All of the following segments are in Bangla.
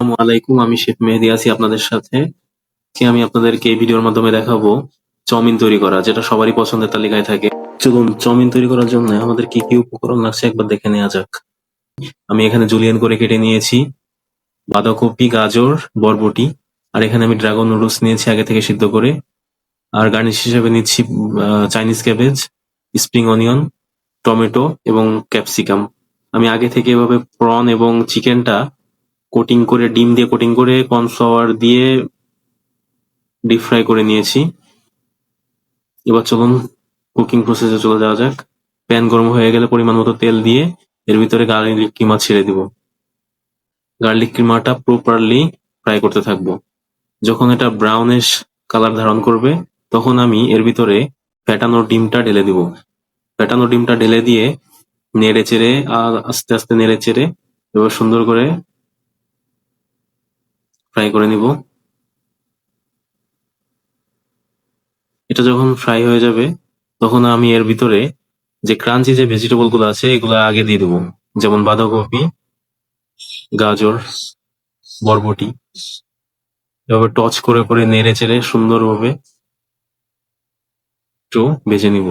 আসসালামু আলাইকুম, আমি শেফ মেহেদি আছি আপনাদের সাথে। আজকে আমি আপনাদেরকে এই ভিডিওর মাধ্যমে দেখাবো চাউমিন তৈরি করা, যেটা সবারই পছন্দের তালিকায় থাকে। চলুন, চাউমিন তৈরি করার জন্য আমাদের কি কি উপকরণ লাগছে একবার দেখে নেওয়া যাক। আমি এখানে জুলিয়ান করে কেটে নিয়েছি, বাঁধাকপি, গাজর, বরবটি, আর এখানে আমি ড্রাগন নুডলস নিয়েছি আগে থেকে সিদ্ধ করে। আর গার্নিশ হিসেবে নিচ্ছি Chinese cabbage spring onion tomato এবং ক্যাপসিকাম আমি আগে থেকে এভাবে প্রন এবং চিকেনটা কোটিং করে, ডিম দিয়ে কোটিং করে কর্নফ্লাওয়ার দিয়ে ডিপ ফ্রাই করে নিয়েছি। এবার চলুন কুকিং প্রসেসে চলে যাওয়া যাক। প্যান গরম হয়ে গেলে পরিমাণ মতো তেল দিয়ে এর ভিতরে গার্লিক কিমা ছেড়ে দিব। গার্লিক কিমাটা প্রপারলি ফ্রাই করতে থাকব। যখন এটা ব্রাউনিশ কালার ধারণ করবে, তখন আমি এর ভিতরে ফ্যাটানো ডিমটা ঢেলে দিব। ফ্যাটানো ডিমটা ঢেলে দিয়ে নেড়ে চেড়ে, আর আস্তে আস্তে নেড়ে চেড়ে, এবার সুন্দর করে ফ্রাই করে নিব। এটা যখন ফ্রাই হয়ে যাবে, তখন আমি এর ভিতরে যে ক্রাঞ্চি যে ভেজিটেবলগুলো আছে, এগুলো আগে দিয়ে দেবো। যেমন বাঁধাকপি, গাজর, বরবটি। এভাবে টচ করে করে নেড়ে চেড়ে সুন্দরভাবে একটু ভেজে নিব।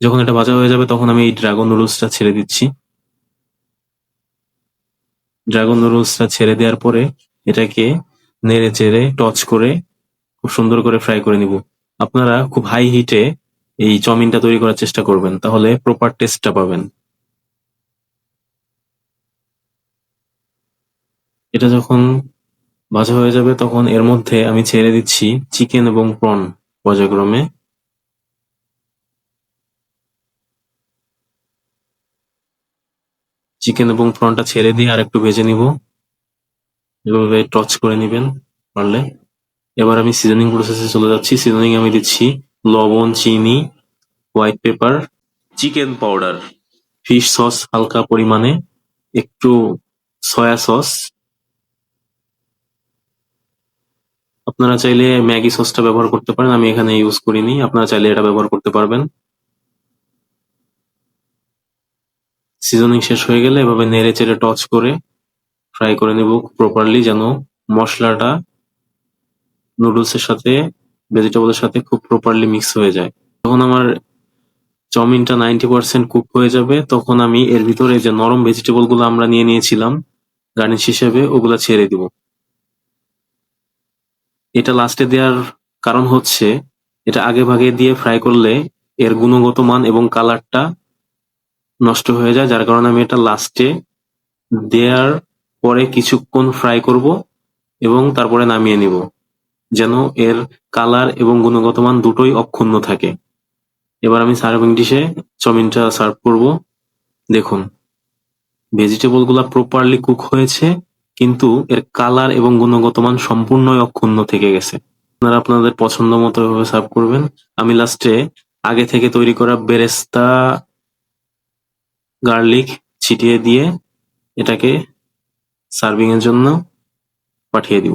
যখন এটা ভাজা হয়ে যাবে, তখন আমি এই ড্রাগন নুডলসটা ছেড়ে দিচ্ছি। ড্রাগন নুডলসটা ছেড়ে দেওয়ার পরে এটাকে নেড়ে চেড়ে, টচ করে, খুব সুন্দর করে ফ্রাই করে নিব। আপনারা খুব হাই হিটে এই চাউমিনটা তৈরি করার চেষ্টা করবেন, তাহলে প্রপার টেস্টটা পাবেন। এটা যখন ভাজা হয়ে যাবে, তখন এর মধ্যে আমি ছেড়ে দিচ্ছি চিকেন এবং প্রন পর্যায়ক্রমে। চিকেন এবং প্রনটা ছেড়ে দিয়ে আর একটু ভেজে নিব। এভাবে টচ করে নেবেন পারলে। এবার আমি সিজনিং প্রসেসে চলে যাচ্ছি। সিজনিং আমি দিচ্ছি লবণ, চিনি white pepper chicken powder fish sauce হালকা পরিমাণে, একটু সয়া সস আপনারা চাইলে ম্যাগি সসটা ব্যবহার করতে পারেন, আমি এখানে ইউজ করিনি। আপনারা চাইলে এটা ব্যবহার করতে পারবেন। সিজনিং শেষ হয়ে গেলে এভাবে নেড়ে চেড়ে টচ করে ফ্রাই করে নেব প্রপারলি যেন মশলাটা নুডলসের সাথে ভেজিটেবলের সাথে খুব প্রপারলি মিক্স হয়ে যায়। যখন আমার চাউমিনটা নাইনটি পার্সেন্ট কুক হয়ে যাবে, তখন আমি এর ভিতরে যে নরম ভেজিটেবলগুলো আমরা নিয়ে নিয়েছিলাম গার্নিশ হিসেবে ওগুলা ছেড়ে দিব। এটা লাস্টে দেওয়ার কারণ হচ্ছে, এটা আগে ভাগে দিয়ে ফ্রাই করলে এর গুণগত মান এবং কালারটা নষ্ট হয়ে যায়, যার কারণে আমি এটা লাস্টে দেওয়ার পরে কিছুক্ষণ ফ্রাই করব এবং তারপরে নামিয়ে নিব, যেন এর কালার এবং গুণগত মান দুটোই অক্ষুণ্ণ থাকে। এবার আমি সার্ভিং ডিশে চাউমিনটা সার্ভ করব। দেখুন ভেজিটেবলগুলা প্রপারলি কুক হয়েছে, কিন্তু এর কালার এবং গুণগত মান সম্পূর্ণই অক্ষুণ্ণ থেকে গেছে। আপনারা আপনাদের পছন্দ মতো এভাবে সার্ভ করবেন। আমি লাস্টে আগে থেকে তৈরি করা বেরেস্তা গার্লিক ছিটিয়ে দিয়ে এটাকে সার্ভিং এর জন্য পাঠিয়ে দিব।